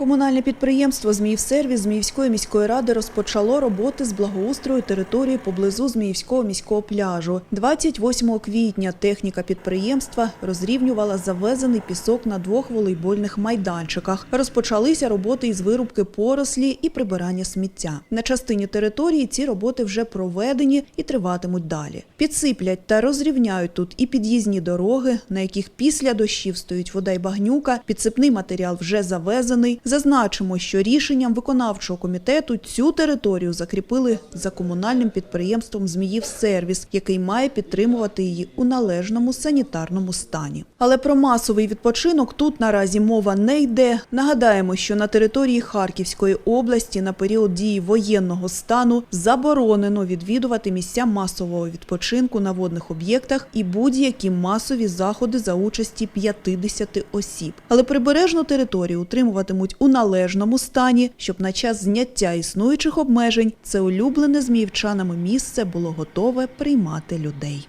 Комунальне підприємство «Зміївсервіс» Зміївської міської ради розпочало роботи з благоустрою території поблизу Зміївського міського пляжу. 28 квітня техніка підприємства розрівнювала завезений пісок на двох волейбольних майданчиках. Розпочалися роботи із вирубки порослі і прибирання сміття. На частині території ці роботи вже проведені і триватимуть далі. Підсиплять та розрівняють тут і під'їзні дороги, на яких після дощів стоїть вода й багнюка. Підсипний матеріал вже завезений. Зазначимо, що рішенням виконавчого комітету цю територію закріпили за комунальним підприємством «Зміївсервіс», який має підтримувати її у належному санітарному стані. Але про масовий відпочинок тут наразі мова не йде. Нагадаємо, що на території Харківської області на період дії воєнного стану заборонено відвідувати місця масового відпочинку на водних об'єктах і будь-які масові заходи за участі 50 осіб. Але прибережну територію утримуватимуть у належному стані, щоб на час зняття існуючих обмежень це улюблене зміївчанами місце було готове приймати людей.